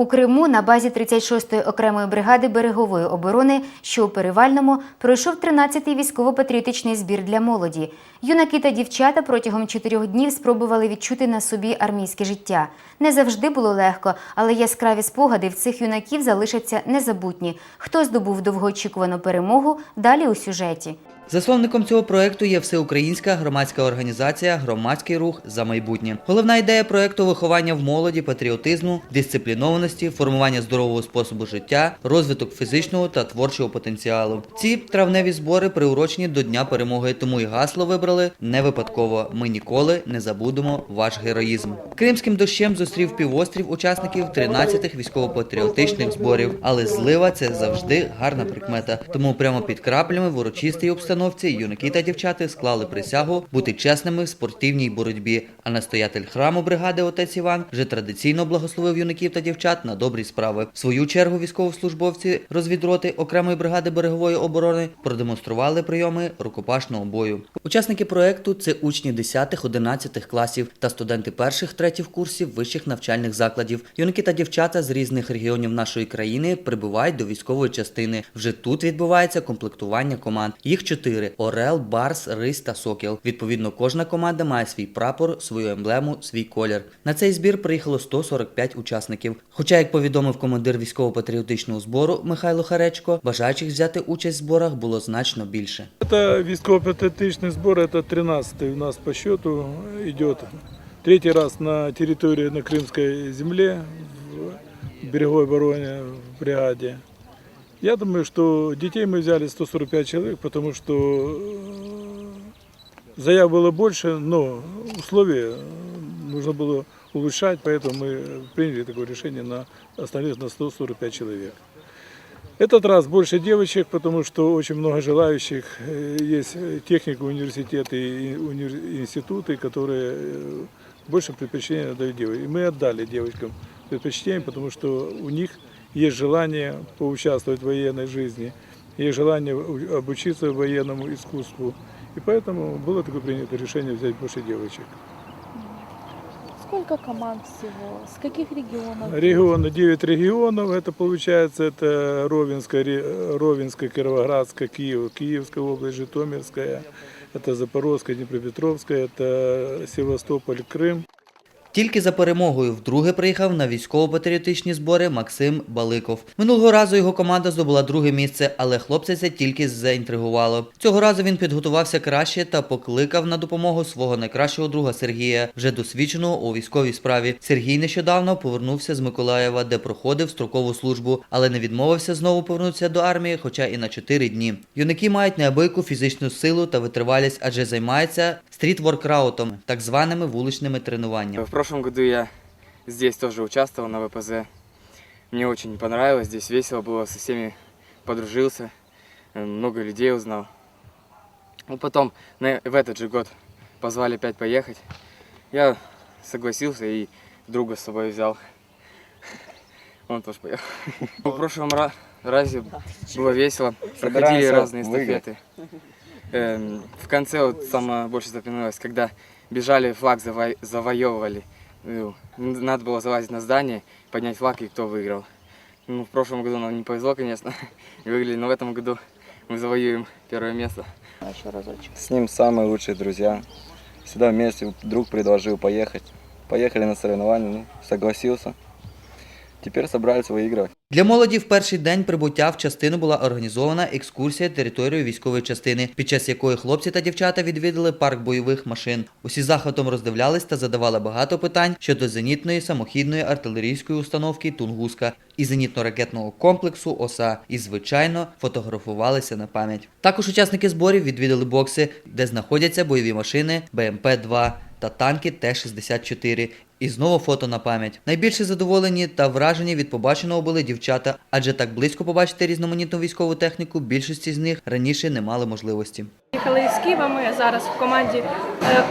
У Криму на базі 36-ї окремої бригади берегової оборони, що у Перевальному, пройшов 13-й військово-патріотичний збір для молоді. Юнаки та дівчата протягом чотирьох днів спробували відчути на собі армійське життя. Не завжди було легко, але яскраві спогади в цих юнаків залишаться незабутні. Хто здобув довгоочікувану перемогу? Далі у сюжеті. Засновником цього проекту є всеукраїнська громадська організація Громадський рух за майбутнє. Головна ідея проекту виховання в молоді, патріотизму, дисциплінованості, формування здорового способу життя, розвиток фізичного та творчого потенціалу. Ці травневі збори приурочені до Дня перемоги, тому і гасло вибрали не випадково. Ми ніколи не забудемо ваш героїзм. Кримським дощем зустрів півострів учасників 13-х військово-патріотичних зборів, але злива це завжди гарна прикмета. Тому прямо під краплями в урочистій обстановці юнаки та дівчата склали присягу бути чесними в спортивній боротьбі. А настоятель храму бригади отець Іван вже традиційно благословив юнаків та дівчат на добрі справи. В свою чергу військовослужбовці розвідроти окремої бригади берегової оборони продемонстрували прийоми рукопашного бою. Учасники проекту це учні 10-11 класів та студенти перших третіх курсів вищих навчальних закладів. Юнаки та дівчата з різних регіонів нашої країни прибувають до військової частини. Вже тут відбувається комплектування команд. Їх чотири: Орел, Барс, Рись та Сокіл. Відповідно, кожна команда має свій прапор, свою емблему, свій колір. На цей збір приїхало 145 учасників. Хоча, як повідомив командир військово-патріотичного збору Михайло Харечко, бажаючих взяти участь в зборах було значно більше. Это військово-патріотичний збор, это 13 у нас по счету идет. Третий раз на территории на Крымской земле, в береговой обороне, в бригаде. Я думаю, что детей мы взяли 145 человек, потому что э, заяв было больше, но условия нужно было улучшать, поэтому мы приняли такое решение на остановиться на 145 человек. Этот раз больше девочек, потому что очень много желающих. Э, Есть э, техника, университеты и институты, которые больше предпочтения дают девочкам. И мы отдали девочкам предпочтение, потому что у них есть желание поучаствовать в военной жизни, есть желание у- обучиться военному искусству. И поэтому было такое принято решение взять больше девочек. Сколько команд всего? С каких регионов? Регионы, 9 регионов, это получается, это Ровенская, Ре- Ровенская, Кировоградская, Киев, Киевская область, Житомирская, это Запорожская, Днепропетровская, это Севастополь, Крым. Тільки за перемогою вдруге приїхав на військово-патріотичні збори Максим Баликов. Минулого разу його команда здобула друге місце, але хлопця це тільки заінтригувало. Цього разу він підготувався краще та покликав на допомогу свого найкращого друга Сергія, вже досвідченого у військовій справі. Сергій нещодавно повернувся з Миколаєва, де проходив строкову службу, але не відмовився знову повернутися до армії, хоча і на 4 дні. Юнаки мають неабияку фізичну силу та витривалість, адже займаються стріт-воркраутом, так званими вуличними тренуваннями. В прошлом году я здесь тоже участвовал на ВПЗ. Мне очень понравилось, здесь весело было, со всеми подружился, э, много людей узнал. Ну, потом на- в этот же год позвали опять поехать. Я согласился и друга с собой взял. Он тоже поехал. В прошлом ра- разе было весело, проходили разные эстафеты. Эм, В конце вот самое больше запоминалось, когда бежали, флаг заво- завоевывали. Ну, Надо было залазить на здание, поднять флаг и кто выиграл. Ну, в прошлом году нам не повезло, конечно, выиграли, но в этом году мы завоюем первое место. Еще разочек. С ним самые лучшие друзья. Всегда вместе друг предложил поехать. Поехали на соревнования, ну, согласился. Теперь собрались выигрывать. Для молоді в перший день прибуття в частину була організована екскурсія територією військової частини, під час якої хлопці та дівчата відвідали парк бойових машин. Усі захватом роздивлялись та задавали багато питань щодо зенітної самохідної артилерійської установки Тунгуска і зенітно-ракетного комплексу ОСА. І, звичайно, фотографувалися на пам'ять. Також учасники зборів відвідали бокси, де знаходяться бойові машини БМП-2 та танки Т-64. І знову фото на пам'ять. Найбільше задоволені та вражені від побаченого були дівчата, адже так близько побачити різноманітну військову техніку більшості з них раніше не мали можливості. Їхали із Києва, ми зараз в команді е,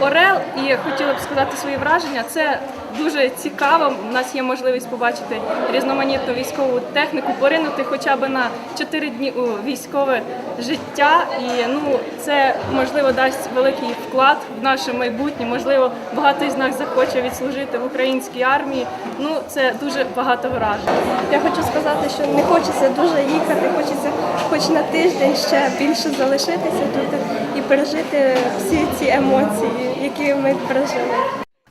Орел і хотіла б сказати свої враження. Це дуже цікаво. У нас є можливість побачити різноманітну військову техніку, поринути хоча б на 4 дні у військове життя. І ну це можливо дасть великий вклад в наше майбутнє. Можливо, багато із нас захоче відслужити в українській армії. Ну це дуже багато вражень. Я хочу сказати, що не хочеться дуже їхати, хочеться хоч на тиждень ще більше залишитися тут і пережити всі ці емоції, які ми пережили.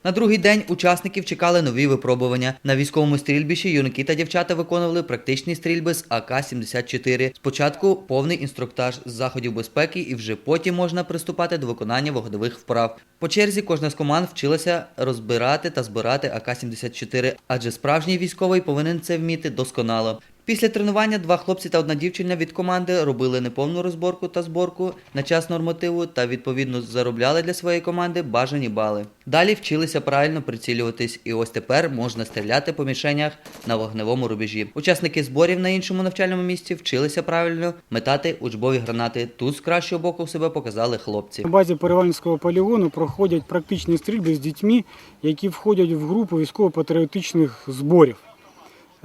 На другий день учасників чекали нові випробування. На військовому стрільбищі юнаки та дівчата виконували практичні стрільби з АК-74. Спочатку повний інструктаж з заходів безпеки і вже потім можна приступати до виконання вогневих вправ. По черзі кожна з команд вчилася розбирати та збирати АК-74, адже справжній військовий повинен це вміти досконало. Після тренування два хлопці та одна дівчина від команди робили неповну розборку та зборку на час нормативу та відповідно заробляли для своєї команди бажані бали. Далі вчилися правильно прицілюватись, і ось тепер можна стріляти по мішенях на вогневому рубежі. Учасники зборів на іншому навчальному місці вчилися правильно метати учбові гранати. Тут з кращого боку себе показали хлопці. На базі Перевальського полігону проходять практичні стрільби з дітьми, які входять в групу військово-патріотичних зборів.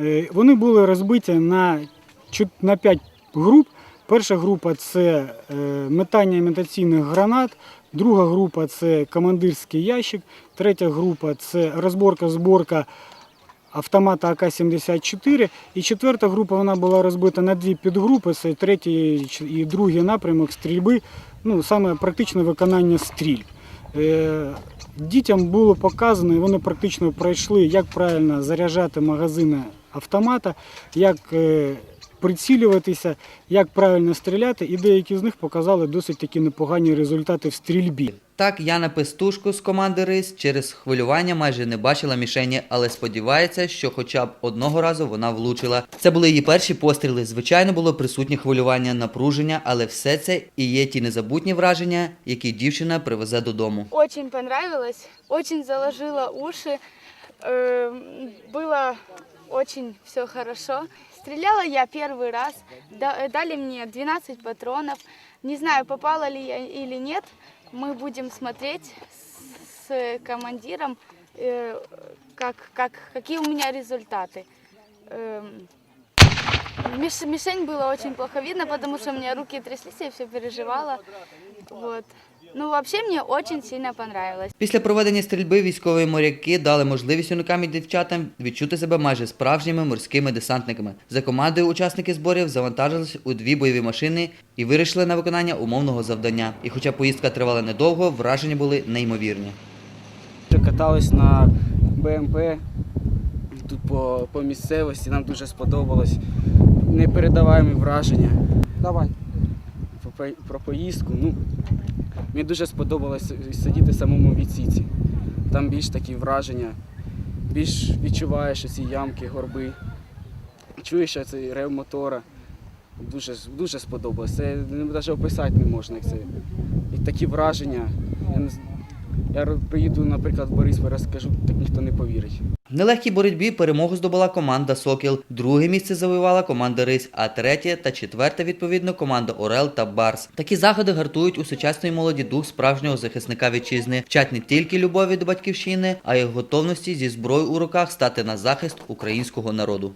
Е, Вони були розбиті на, на 5 груп. Перша група це е, метання імітаційних гранат, друга група це командирський ящик, третя група це розборка-зборка автомата АК-74. І четверта група вона була розбита на дві підгрупи. Це третій і другий напрямок стрільби, ну саме практичне виконання стрільб. Е, Дітям було показано, і вони практично пройшли, як правильно заряджати магазини автомата, як е, прицілюватися, як правильно стріляти, і деякі з них показали досить такі непогані результати в стрільбі. Так, Яна Пестушко з команди Рис через хвилювання майже не бачила мішені, але сподівається, що хоча б одного разу вона влучила. Це були її перші постріли. Звичайно, було присутнє хвилювання, напруження, але все це і є ті незабутні враження, які дівчина привезе додому. Очень понравилось, очень заложила уши, Эм, было очень все хорошо. Стреляла я первый раз, Да- дали мне 12 патронов. Не знаю, попала ли я или нет, мы будем смотреть с- командиром, э, как, как, какие у меня результаты. Эм, миш- Мишень было очень плохо видно, потому что у меня руки тряслись, я все переживала. Вот. Ну, вообще мне очень сильно понравилось. Після проведення стрільби військові моряки дали можливість юнакам і дівчатам відчути себе майже справжніми морськими десантниками. За командою учасники зборів завантажились у дві бойові машини і вирішили на виконання умовного завдання. І хоча поїздка тривала недовго, враження були неймовірні. Катались на БМП тут по, по місцевості, нам дуже сподобалось. Непередаваємі враження. Давай. Про поїздку. Ну, мені дуже сподобалось сидіти в самому відсіці. Там більш такі враження, більш відчуваєш ці ямки, горби. Чуєш цей рев мотора. Дуже, дуже сподобалось. Це навіть описати не можна. Це. І такі враження. Я, приїду, наприклад, в Борисполь, розкажу, так ніхто не повірить. В нелегкій боротьбі перемогу здобула команда Сокіл, друге місце завоювала команда Рись, а третє та четверте відповідно команда Орел та Барс. Такі заходи гартують у сучасної молоді дух справжнього захисника вітчизни, вчать не тільки любові до батьківщини, а й готовності зі зброєю у руках стати на захист українського народу.